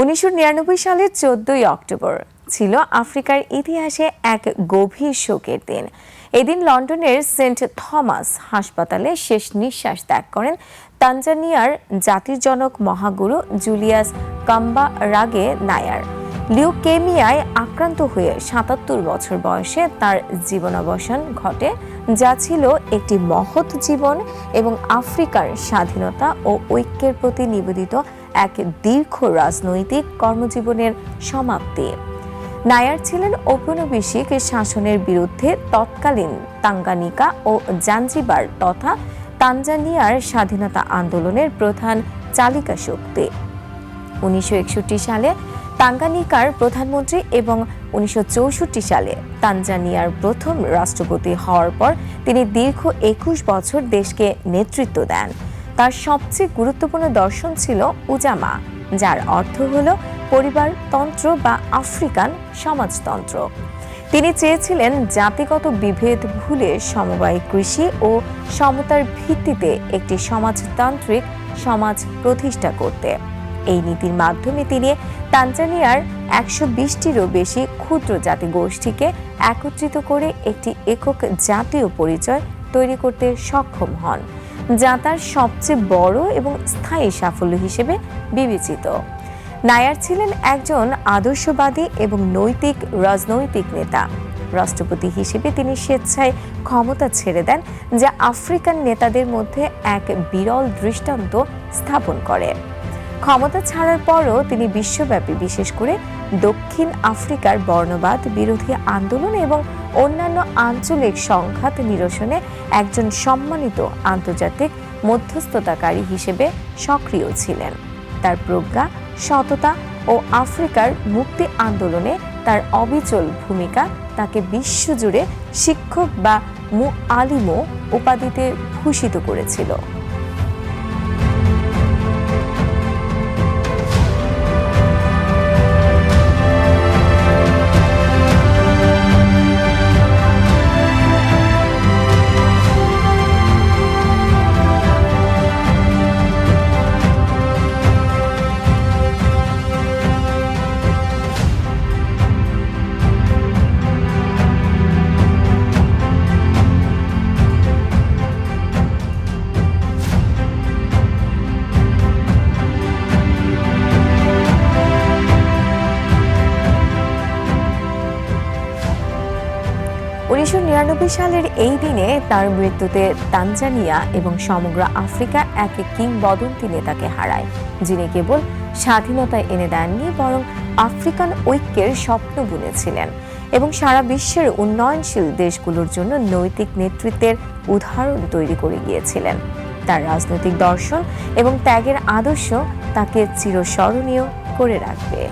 উনিশশো নিরানব্বই সালের চোদ্দই অক্টোবর ছিল আফ্রিকার ইতিহাসে এক গভীর শোকের দিন। এদিন লন্ডনের সেন্ট থমাস হাসপাতালে শেষ নিঃশ্বাস ত্যাগ করেন তানজানিয়ার জাতির জনক মহাগুরু জুলিয়াস কাম্বা রাগে নায়ার। লিউকেমিয়ায় আক্রান্ত হয়ে সাতাত্তর বছর বয়সে তার জীবনাবসান ঘটে, যা ছিল একটি মহৎ জীবন এবং আফ্রিকার স্বাধীনতা ও ঐক্যের প্রতি নিবেদিত এক দীর্ঘ রাজনৈতিক কর্মজীবনের সমাপ্তি। নায়ার ছিলেন ঔপনিবেশিক শাসনের বিরুদ্ধে তৎকালীন তাঙ্গানিকা ও জাঞ্জিবার তথা তানজানিয়ার স্বাধীনতা আন্দোলনের প্রধান চালিকা শক্তি। উনিশশো একষট্টি সালে তাঙ্গানিকার প্রধানমন্ত্রী এবং উনিশশো চৌষট্টি সালে তানজানিয়ার প্রথম রাষ্ট্রপতি হওয়ার পর তিনি দীর্ঘ একুশ বছর দেশকে নেতৃত্ব দেন। তার সবচেয়ে গুরুত্বপূর্ণ দর্শন ছিল উজামা, যার অর্থ হল পরিবারতন্ত্র বা আফ্রিকান সমাজতন্ত্র। তিনি চেয়েছিলেন জাতিগত বিভেদ ভুলে সমবায় কৃষি ও সমতার ভিত্তিতে একটি সমাজতান্ত্রিক সমাজ প্রতিষ্ঠা করতে। এই নীতির মাধ্যমে তিনি তানজানিয়ার একশো বিশটিরও বেশি ক্ষুদ্র জাতিগোষ্ঠীকে একত্রিত করে একটি একক জাতীয় পরিচয় তৈরি করতে সক্ষম হন। যা তার সবচেয়ে বড় এবং স্থায়ী সাফল্য হিসেবে বিবেচিত। নায়ার ছিলেন একজন আদর্শবাদী এবং নৈতিক, রাজনৈতিক নেতা। রাষ্ট্রপতি হিসেবে তিনি স্বেচ্ছায় ক্ষমতা ছেড়ে দেন, যা আফ্রিকান নেতাদের মধ্যে এক বিরল দৃষ্টান্ত স্থাপন করে। ক্ষমতা ছাড়ার পরও তিনি বিশ্বব্যাপী, বিশেষ করে দক্ষিণ আফ্রিকার বর্ণবাদ, বিরোধী আন্দোলন এবং অন্যান্য আঞ্চলিক সংঘাত নিরসনে একজন সম্মানিত আন্তর্জাতিক মধ্যস্থতাকারী হিসেবে সক্রিয় ছিলেন। তার প্রজ্ঞা, সততা ও আফ্রিকার মুক্তি আন্দোলনে তার অবিচল ভূমিকা তাকে বিশ্বজুড়ে শিক্ষক বা মু আলিমো উপাধিতে ভূষিত করেছিল। উনিশশো নিরানব্বই সালের এই দিনে তার মৃত্যুতে তানজানিয়া এবং সমগ্র আফ্রিকা এক কিংবদন্তি নেতাকে হারায়, যিনি কেবল স্বাধীনতা এনে দেননি, বরং আফ্রিকান ঐক্যের স্বপ্ন বুনেছিলেন এবং সারা বিশ্বের উন্নয়নশীল দেশগুলোর জন্য নৈতিক নেতৃত্বের উদাহরণ তৈরি করে গিয়েছিলেন। তার রাজনৈতিক দর্শন এবং ত্যাগের আদর্শ তাকে চিরস্মরণীয় করে রাখবে।